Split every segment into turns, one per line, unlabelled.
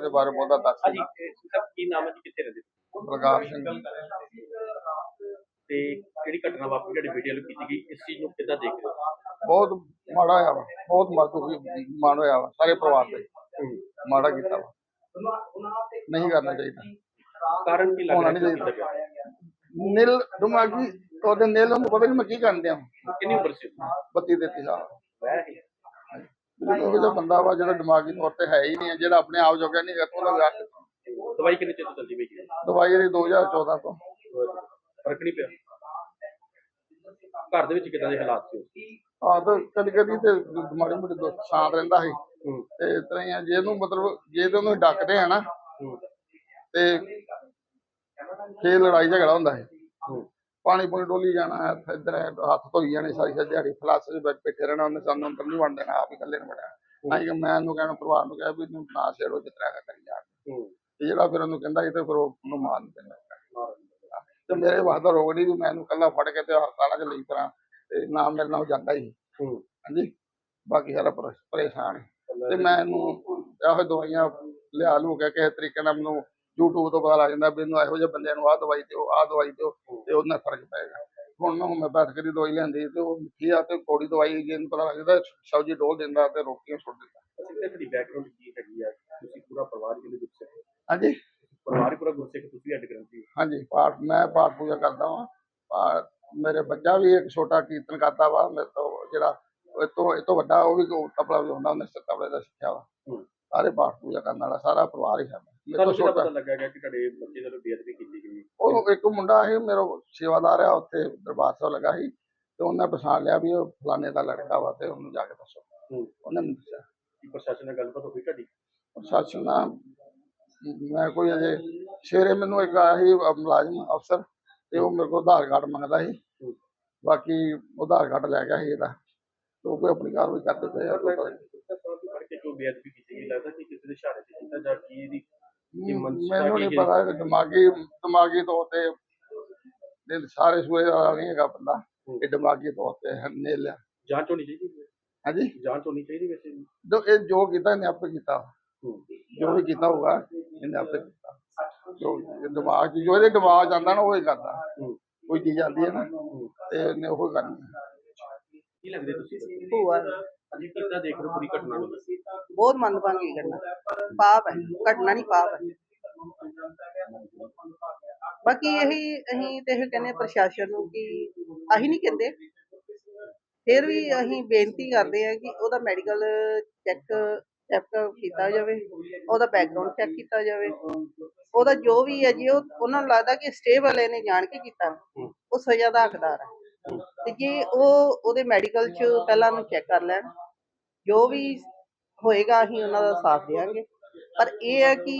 ਦੇ ਬਾਰੇ ਬਹੁਤਾ ਦੱਸ
ਹਾਂਜੀ
ਸਕਦਾ
ਸਭ ਕੀ ਨਾਮ ਹੈ ਜੀ? ਕਿੱਥੇ ਰਹਿੰਦੇ?
ਪ੍ਰਕਾਸ਼ ਸਿੰਘ
ਤੇ ਜਿਹੜੀ ਘਟਨਾ ਵਾਪਰੀ ਜਿਹੜੀ ਵੀਡੀਓ ਕੀਤੀ ਗਈ? ਇਸ ਚੀਜ਼ ਨੂੰ ਕਿੱਦਾਂ ਦੇਖ ਰਹੇ ਹੋ?
ਬਹੁਤ ਮਾੜਾ ਹੋਇਆ ਵਾ ਬਹੁਤ ਮਜ਼ਦੂਰੀ ਮਾਣ ਹੋਇਆ ਵਾ ਸਾਰੇ ਪਰਿਵਾਰ ਤੇ। ਮਾੜਾ ਕੀਤਾ ਵਾ। ਨਹੀਂ ਕਰਨਾ ਚਾਹੀਦਾ।
ਕਾਰਨ ਕੀ ਲੱਗ
ਹੋਣਾ
ਰਿਹਾ
ਨਹੀਂ
ਕੀਤਾ ਗਿਆ?
ਨੀਲ ਦਿਮਾਗੀ ਉਹਦੇ ਨੀਲ ਨੂੰ ਪਤਾ ਨਹੀਂ ਮੈਂ ਕੀ ਕਰਨ ਦਿਆਂ।
ਕਿੰਨੀ ਉਮਰ ਸੀ
ਬੱਤੀ ਦੇਤੀ ਸਾਲ।
ਹੀ
ਉਹ ਜਿਹਾ ਬੰਦਾ ਵਾ ਜਿਹੜਾ ਦਿਮਾਗੀ ਤੌਰ ਤੇ ਹੈ ਹੀ ਨਹੀਂ ਹੈ, ਜਿਹੜਾ ਆਪਣੇ ਆਪ ਜੋਗਾ ਨਹੀਂ ਹੈ ਉਹਦਾ ਵਿਆਹ।
ਦਵਾਈ ਕਿੰਨੇ ਚਿਰ ਤੋਂ ਚੱਲਦੀ ਪਈ ਹੈ?
ਦਵਾਈ ਇਹਦੀ 2014 ਤੋਂ।
ਫ਼ਰਕ ਨਹੀਂ ਪਿਆ? ਘਰ ਦੇ ਵਿੱਚ ਕਿੱਦਾਂ ਦੇ ਹਾਲਾਤ ਸੀ?
ਆਹ ਤਾਂ ਕਦੀ ਕਦੀ ਤੇ ਮਾੜੀ ਮੋਟੀ ਦੋ ਸ਼ਾਂਤ ਰਹਿੰਦਾ ਸੀ।
ਹੂੰ।
ਤੇ ਇਸ ਤਰ੍ਹਾਂ ਹੀ ਆ ਜੇ ਇਹਨੂੰ ਮਤਲਬ ਜੇ ਤੇ ਉਹਨੂੰ ਡੱਕਦੇ ਆ ਨਾ
ਹੂੰ।
ਤੇ ਫੇਰ ਲੜਾਈ ਝਗੜਾ ਹੁੰਦਾ ਹੈ
ਹੂੰ
ਪਾਣੀ ਪੂਣੀ ਡੋਲੀ ਜਾਣਾ ਇੱਧਰ ਹੱਥ ਧੋਈ ਜਾਣੇ ਸਾਰੀ ਸਾਰੀ ਦਿਹਾੜੀ ਫਲਾਸ 'ਚ ਬੈਠ ਬੈਠੇ ਰਹਿਣਾ ਉਹਨੇ ਸਾਨੂੰ ਅੰਦਰ ਨਹੀਂ ਵੜਨ ਦੇਣਾ ਆਪ ਹੀ ਇਕੱਲੇ ਨੇ ਵੜਿਆ ਕਿ ਮੈਂ ਉਹਨੂੰ ਕਹਿਣਾ ਪਰਿਵਾਰ ਨੂੰ ਕਿਹਾ ਵੀ ਇਹਨੂੰ ਨਾ ਛੇੜੋ ਤਰ੍ਹਾਂ ਕਰੀ ਜਾ। ਤੇ ਜਿਹੜਾ ਫਿਰ ਉਹਨੂੰ ਕਹਿੰਦਾ ਇਹ ਤੇ ਫਿਰ ਉਹ ਉਹਨੂੰ ਮਾਰ ਦਿੰਦਾ ਤੇ ਮੇਰੇ ਵਾਸਤੇ ਰੋਗ ਨਹੀਂ ਵੀ ਮੈਂ ਇਹਨੂੰ ਕੱਲਾ ਫੜ ਕੇ ਤੇ ਹਸਪਤਾਲਾਂ 'ਚ ਲਈ ਕਰਾਂ ਤੇ ਨਾ ਮੇਰੇ ਨਾਲ ਜਾਂਦਾ ਹੀ। ਹਾਂਜੀ? ਬਾਕੀ ਸਾਰਾ ਪਰੇ- ਪਰੇਸ਼ਾਨ। ਤੇ ਮੈਂ ਇਹਨੂੰ ਇਹੋ ਦਵਾਈਆਂ ਲਿਆ ਲੂ ਕੇ ਕਿਸੇ ਤਰੀਕੇ ਨਾਲ ਮੈਨੂੰ YouTube ਤੋਂ ਪਤਾ ਲੱਗ ਜਾਂਦਾ ਵੀ ਇਹਨੂੰ ਇਹੋ ਜਿਹੇ ਬੰਦਿਆਂ ਨੂੰ ਆਹ ਦਵਾਈ ਦਿਓ ਆਹ ਦਵਾਈ ਦਿਓ ਤੇ ਉਹਦੇ ਨਾਲ ਫ਼ਰਕ ਪਏਗਾ ਹੁਣ ਮੈਂ ਹੋਮਿਓਪੈਥਿਕ ਦੀ ਦਵਾਈ ਲੈਂਦੀ ਤੇ ਉਹ ਮਿੱਠੀ ਆ ਤੇ ਕੌੜੀ ਦਵਾਈ ਜੇ ਇਹਨੂੰ ਪਤਾ ਲੱਗ ਜਾਂਦਾ ਸਬਜ਼ੀ ਡੋਲ ਦਿੰਦਾ ਤੇ ਰੋਟੀਆਂ ਸੁੱਟ ਦਿੰਦਾ।
ਤੁਹਾਡੀ ਬੈਕਗ੍ਰਾਉਂਡ ਕੀ ਹੈਗੀ ਆ ਤੁਸੀਂ ਪੂਰਾ ਪਰਿਵਾਰ ਕਿਹਦੇ ਗੁੱਸੇ
ਹਾਂਜੀ।
ਪਰਿਵਾਰ ਹੀ ਪੂਰਾ ਗੁੱਸੇ ਕਿ ਤੁਸੀਂ ਅੱਡ ਗ੍ਰੰਥੀ
ਹਾਂਜੀ ਪਾਠ ਮੈਂ ਪਾਠ ਪੂਜਾ ਕਰਦਾ ਪਾਠ ਮੇਰੇ ਬੱਚਾ ਵੀ ਇੱਕ ਛੋਟਾ ਕੀਰਤਨ ਕਰਦਾ ਵਾ ਮੇਰੇ ਤੋਂ ਜਿਹੜਾ ਇਹ ਤੋਂ ਇਹ ਤੋਂ ਵੱਡਾ ਉਹ ਵੀ ਤਬਲਾ ਵਜਾਉਂਦਾ ਉਹਨੇ ਤਬਲੇ ਦਾ ਸਿੱਖਿਆ ਵਾ।
ਹੂੰ।
ਸਾਰੇ ਪਾਠ ਪੂਜਾ ਕਰਨ ਵਾਲਾ ਸਾਰਾ ਪਰਿਵਾਰ ਹੀ ਹੈ।
ਤੁਹਾਨੂੰ ਕਿਹਦਾ ਪਤਾ ਲੱਗਾ ਗਿਆ ਕਿ ਤੁਹਾਡੇ ਬੱਚੇ ਦਾ ਬੇਅਦਬੀ ਕੀਤੀ ਗਈ
ਉਹ ਇੱਕ ਮੁੰਡਾ ਸੀ ਮੇਰਾ ਸੇਵਾਦਾਰ ਆ ਉੱਥੇ ਦਰਬਾਰ ਸਾਹਿਬ ਲੱਗਾ ਸੀ ਤੇ ਉਹਨੇ ਪਛਾਣ ਲਿਆ ਵੀ ਉਹ ਫਲਾਣੇ ਦਾ ਲੜਕਾ ਵਾ ਤੇ ਉਹਨੂੰ ਜਾ ਕੇ ਦੱਸੋ। ਉਹਨੇ ਮੈਨੂੰ ਦੱਸਿਆ।
ਕੀ ਪ੍ਰਸ਼ਾਸਨ ਨਾਲ ਗੱਲਬਾਤ ਹੋਈ ਤੁਹਾਡੀ?
ਪ੍ਰਸ਼ਾਸਨ ਨਾਲ ਮੈਂ ਕੋਈ ਅਜੇ ਸਵੇਰੇ ਮੈਨੂੰ ਇੱਕ ਆਇਆ ਸੀ ਮੁਲਾਜ਼ਮ ਅਫਸਰ ਤੇ ਉਹ ਮੇਰੇ ਕੋਲ ਆਧਾਰ ਕਾਰਡ ਮੰਗਦਾ ਸੀ। ਬਾਕੀ ਆਧਾਰ ਕਾਰਡ ਲੈ ਗਿਆ ਸੀ ਇਹਦਾ। ਤੇ ਉਹ ਕੋਈ ਆਪਣੀ ਕਾਰਵਾਈ ਕਰਦੇ ਪਏ ਆ। ਕੋਈ ਪਤਾ ਨਹੀਂ।
ਫੜ ਕੇ ਜੋ ਬੇਅਦਬੀ ਕੀਤੀ ਗਈ ਲੱਗਦਾ ਕਿ ਕਿਸੇ ਦੇ ਇਸ਼ਾਰੇ ਤੇ ਕੀਤਾ ਜਾਂ ਕੀ ਇਹਦੀ
ਮੈਨੂੰ
ਕੀ
ਨਹੀਂ
ਹੈ?
ਪਤਾ ਇਹ ਦਿਮਾਗੀ ਦਿਮਾਗੀ ਤੌਰ ਤੇ ਇਹ ਸਾਰੇ ਸੂਏ ਵਾਲਾ ਨਹੀਂ ਹੈਗਾ ਬੰਦਾ ਇਹ ਦਿਮਾਗੀ ਤੌਰ ਤੇ ਹੈ ਨੇਲਿਆ
ਜਾਂਚ ਹੋਣੀ ਚਾਹੀਦੀ ਹੈ।
ਹਾਂਜੀ?
ਜਾਂਚ ਹੋਣੀ ਚਾਹੀਦੀ ਵੈਸੇ।
ਜੋ ਇਹ ਜੋ ਕੀਤਾ ਇਹਨੇ ਆਪੇ ਕੀਤਾ। ਜੋ ਵੀ ਕੀਤਾ ਹੋਊਗਾ ਇਹਨੇ ਆਪੇ ਕੀਤਾ। ਜੋ ਇਹ ਦਿਮਾਗ 'ਚ- ਜੋ ਇਹਦੇ ਦਿਮਾਗ 'ਚ ਆਉਂਦਾ ਨਾ ਉਹ ਹੀ ਕਰਦਾ। ਕੋਈ ਚੀਜ਼ ਆਉਂਦੀ ਹੈ ਨਾ ਤੇ ਇਹਨੇ ਉਹ ਕਰਨੀ।
ਕੀ ਲੱਗਦੇ ਤੁਸੀਂ?
ਭੂਆ।
ਅਜੀ ਕਿੱਦਾਂ ਦੇਖ ਰਹੇ ਹੋ ਪੂਰੀ ਘਟਨਾ ਨੂੰ।
ਬਹੁਤ ਮੰਦਭਾਗੀ ਘਟਨਾ। ਪਾਪ ਹੈ। ਘਟਨਾ ਨਹੀਂ ਪਾਪ ਹੈ। ਬਾਕੀ ਇਹੀ ਅਸੀਂ ਤੇ ਇਹ ਕਹਿੰਦੇ ਪ੍ਰਸ਼ਾਸਨ ਨੂੰ ਕਿ ਅਸੀਂ ਨਹੀਂ ਕਹਿੰਦੇ। ਫਿਰ ਵੀ ਅਸੀਂ ਬੇਨਤੀ ਕਰਦੇ ਹਾਂ ਕਿ ਉਹਦਾ ਮੈਡੀਕਲ ਚੈੱਕ ਚੈੱਕ ਕੀਤਾ ਜਾਵੇ। ਉਹਦਾ ਬੈਕਗ੍ਰਾਉਂਡ ਚੈੱਕ ਕੀਤਾ ਜਾਵੇ। ਉਹਦਾ ਜੋ ਵੀ ਹੈ ਜੀ ਉਹ ਉਹਨਾਂ ਨੂੰ ਲੱਗਦਾ ਕਿ ਸਟੇ ਵਾਲੇ ਨੇ ਜਾਣ ਕੇ ਕੀਤਾ। ਉਹ ਸਜ਼ਾ ਦਾ ਹੱਕਦਾਰ ਹੈ। ਤੇ ਜੇ ਉਹ ਉਹਦੇ ਮੈਡੀਕਲ 'ਚ ਪਹਿਲਾਂ ਨੂੰ ਚੈੱਕ ਕਰ ਲੈਣ ਜੋ ਵੀ ਹੋਏਗਾ ਅਸੀਂ ਉਹਨਾਂ ਦਾ ਸਾਥ ਦੇਵਾਂਗੇ। ਪਰ ਇਹ ਹੈ ਕਿ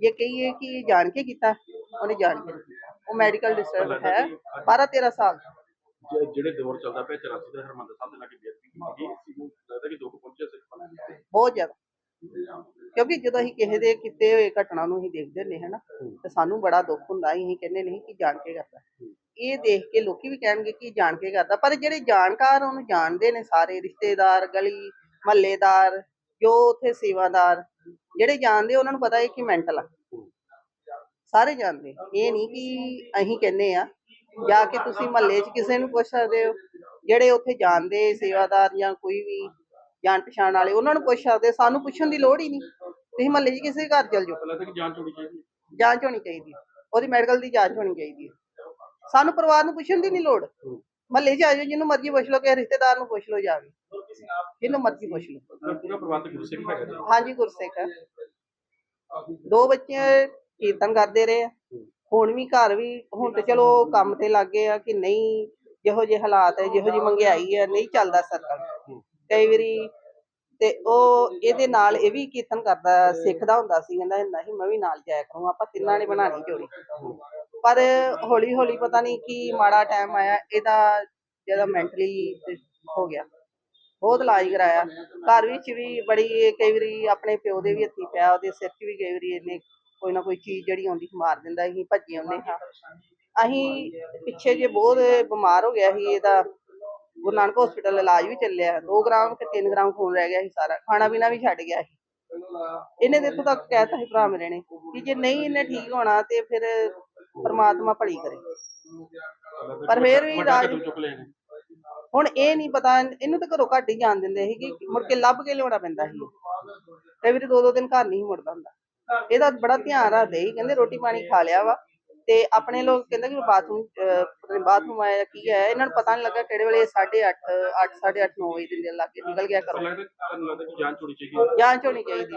ਜੇ ਕਹੀਏ ਕਿ ਇਹ ਜਾਣ ਕੇ ਕੀਤਾ ਉਹਨੇ ਜਾਣ ਕੇ ਉਹ ਮੈਡੀਕਲ ਡਿਸਟਰਬ ਹੈ 12 13 ਸਾਲ
ਜਿਹੜੇ ਦੌਰ ਚੱਲਦਾ ਪਿਆ 84 ਦਾ ਹਰਮੰਦਰ ਸਾਹਿਬ ਦੇ ਲਾਗੇ ਬੇਅਦਬੀ ਕੀਤੀ ਗਈ ਲੱਗਦਾ ਕਿ ਦੁੱਖ ਪਹੁੰਚਿਆ ਸਿੱਖ ਨੂੰ।
ਬਹੁਤ ਜ਼ਿਆਦਾ। ਕਿਉਂਕਿ ਜਦੋਂ ਅਸੀਂ ਕਿਸੇ ਦੇ ਕੀਤੇ ਹੋਏ ਘਟਨਾ ਨੂੰ ਅਸੀਂ ਦੇਖਦੇ ਨੇ ਹਨਾ ਤੇ ਸਾਨੂੰ ਬੜਾ ਦੁੱਖ ਹੁੰਦਾ ਅਸੀਂ ਕਹਿੰਦੇ ਨਹੀਂ ਕਿ ਜਾਣ ਕੇ ਕਰਦਾ ਇਹ ਦੇਖ ਕੇ ਲੋਕੀ ਵੀ ਕਹਿਣਗੇ ਕਿ ਜਾਣ ਕੇ ਕਰਦਾ ਪਰ ਜਿਹੜੇ ਜਾਣਕਾਰ ਉਹਨੂੰ ਜਾਣਦੇ ਨੇ ਸਾਰੇ ਰਿਸ਼ਤੇਦਾਰ ਗਲੀ ਮਹੱਲੇਦਾਰ ਜੋ ਉੱਥੇ ਸੇਵਾਦਾਰ ਜਿਹੜੇ ਜਾਣਦੇ ਉਹਨਾਂ ਨੂੰ ਪਤਾ ਹੈ ਕਿ ਮੈਂਟਲ ਆ। ਸਾਰੇ ਜਾਣਦੇ। ਇਹ ਨਹੀਂ ਕਿ ਅਸੀਂ ਕਹਿੰਦੇ ਆ ਜਾ ਕੇ ਤੁਸੀਂ ਮਹੱਲੇ 'ਚ ਕਿਸੇ ਨੂੰ ਪੁੱਛ ਸਕਦੇ ਹੋ ਜਿਹੜੇ ਉੱਥੇ ਜਾਣਦੇ ਸੇਵਾਦਾਰ ਜਾਂ ਕੋਈ ਵੀ ਜਾਣ ਪਛਾਣ ਵਾਲੇ ਉਹਨਾਂ ਨੂੰ ਪੁੱਛ ਸਕਦੇ ਸਾਨੂੰ ਪੁੱਛਣ ਦੀ ਲੋੜ ਹੀ ਨਹੀਂ। ਤੁਸੀਂ ਮਹੱਲੇ 'ਚ ਕਿਸੇ ਘਰ ਚਲ ਜਾਓ।
ਜਾਂਚ ਹੋਣੀ ਚਾਹੀਦੀ ਹੈ।
ਜਾਂਚ ਹੋਣੀ ਚਾਹੀਦੀ ਹੈ। ਉਹਦੀ ਮੈਡੀਕਲ ਦੀ ਜਾਂਚ ਹੋਣੀ ਚਾਹੀਦੀ ਹੈ। ਸਾਨੂੰ ਪਰਿਵਾਰ ਨੂੰ ਪੁੱਛਣ ਦੀ ਨਹੀਂ ਲੋੜ। ਮਹੱਲੇ 'ਚ ਆ ਜਾਓ ਜਿਹਨੂੰ ਮਰਜ਼ੀ ਪੁੱਛ ਲਓ ਕਿ ਰਿਸ਼ਤੇਦਾਰ ਨੂੰ ਪੁੱਛ ਲਓ ਜਾ ਕੇ। ਜਿਹਨੂੰ ਮਰਜ਼ੀ ਪੁੱਛ ਲਓ।
ਤਾਂ ਪੂਰਾ ਪ੍ਰਬੰਧ ਗੁਰਸਿੱਖ ਹੈਗਾ
ਹਾਂਜੀ ਗੁਰਸਿੱਖ ਹੈ। ਦੋ ਬੱਚੇ ਕੀਰਤਨ ਕਰਦੇ ਰਹੇ ਆ। ਹੁਣ ਵੀ ਘਰ ਵੀ ਹੁਣ ਤੇ ਚਲੋ ਕੰਮ ਤੇ ਲੱਗ ਗਏ ਆ ਕਿ ਨਹੀਂ ਜਿਹੋ ਜਿਹੇ ਹਾਲਾਤ ਹੈ ਜਿਹੋ ਜਿਹੀ ਮਹਿੰਗਾਈ ਹੈ ਨਹੀਂ ਚੱਲਦਾ ਸਰਕਲ ਕਈ ਵਾਰੀ ਤੇ ਉਹ ਇਹਦੇ ਨਾਲ ਇਹ ਵੀ ਕੀਰਤਨ ਕਰਦਾ ਸਿੱਖਦਾ ਹੁੰਦਾ ਸੀ ਕਹਿੰਦਾ ਨਹੀਂ ਮੈਂ ਵੀ ਨਾਲ ਜਾਇਆ ਕਰੂੰ ਆਪਾਂ ਤਿੰਨਾਂ ਨੇ ਬਣਾਣੀ ਜੋੜੀ ਪਰ ਹੌਲੀ ਹੌਲੀ ਪਤਾ ਨਹੀਂ ਕੀ ਮਾੜਾ ਟਾਈਮ ਆਇਆ, ਇਹਦਾ ਜਿਹੜਾ ਮੈਂਟਲੀ ਹੋ ਗਿਆ। ਬਹੁਤ ਇਲਾਜ ਕਰਾਇਆ। ਘਰ ਵਿੱਚ ਵੀ ਬੜੀ ਕਈ ਵਾਰੀ ਆਪਣੇ ਪਿਓ ਦੇ ਵੀ ਹੱਥੀ ਪਿਆ, ਉਹਦੇ ਸਿਰ 'ਚ ਵੀ ਕਈ ਵਾਰੀ ਇਹਨੇ ਕੋਈ ਨਾ ਕੋਈ ਚੀਜ਼ ਜਿਹੜੀ ਆਉਂਦੀ ਮਾਰ ਦਿੰਦਾ ਸੀ, ਭੱਜੇ ਆਉਂਦੇ ਹਾਂ ਅਸੀਂ ਪਿੱਛੇ ਜੇ ਬਹੁਤ ਬਿਮਾਰ ਹੋ ਗਿਆ ਸੀ, ਇਹਦਾ ਗੁਰੂ ਨਾਨਕ ਹਸਪੀਟਲ ਇਲਾਜ ਵੀ ਚੱਲਿਆ। 2 ਗ੍ਰਾਮ ਕਿ 3 ਗ੍ਰਾਮ ਖੂਨ ਰਹਿ ਗਿਆ ਸੀ ਸਾਰਾ, ਖਾਣਾ ਪੀਣਾ ਵੀ ਛੱਡ ਗਿਆ ਸੀ। ਇਹਨੇ ਦੇਖੋ ਤੱਕ ਕਹਿਤਾ ਸੀ ਭਰਾ ਮੇਰੇ ਨੇ ਕਿ ਜੇ ਨਹੀਂ ਇਹਨੇ ਠੀਕ ਹੋਣਾ ਤੇ ਫਿਰ ਪਰਮਾਤਮਾ ਭਲੀ ਕਰੇ। ਪਰ ਫਿਰ ਵੀ ਰਾਜ ਹੁਣ ਇਹ ਨਹੀਂ ਪਤਾ ਇਹਨੂੰ ਤਾਂ ਘਰੋਂ ਘੱਟ ਹੀ ਜਾਣ ਦਿੰਦੇ ਸੀ ਕਿ ਮੁੜ ਕੇ ਲੱਭ ਕੇ ਲਿਆਉਣਾ ਪੈਂਦਾ ਸੀ। ਕਈ ਵਾਰੀ ਦੋ ਦੋ ਦਿਨ ਘਰ ਨਹੀਂ ਮੁੜਦਾ ਹੁੰਦਾ। ਇਹਦਾ ਬੜਾ ਧਿਆਨ ਰੱਖਦੇ ਸੀ ਕਹਿੰਦੇ ਰੋਟੀ ਪਾਣੀ ਖਾ ਲਿਆ ਵਾ। ਤੇ ਆਪਣੇ ਲੋਕ ਕਹਿੰਦੇ ਕਿ ਬਾਥਰੂਮ ਬਾਥਰੂਮ ਆਇਆ ਕੀ ਹੈ ਇਹਨਾਂ ਨੂੰ ਪਤਾ ਨਹੀਂ ਲੱਗਾ ਕਿਹੜੇ ਵੇਲੇ 8:30 8 8:30 9 ਵਜੇ ਦੇ ਲੱਗੇ ਨਿਕਲ ਗਿਆ
ਪਰ
ਘਰੋਂ।
ਲੱਗਦਾ ਤੁਹਾਨੂੰ ਲੱਗਦਾ ਕਿ ਜਾਨ ਛੋੜੀ ਚਾਹੀਦੀ
ਜਾਂਚ ਹੋਣੀ ਚਾਹੀਦੀ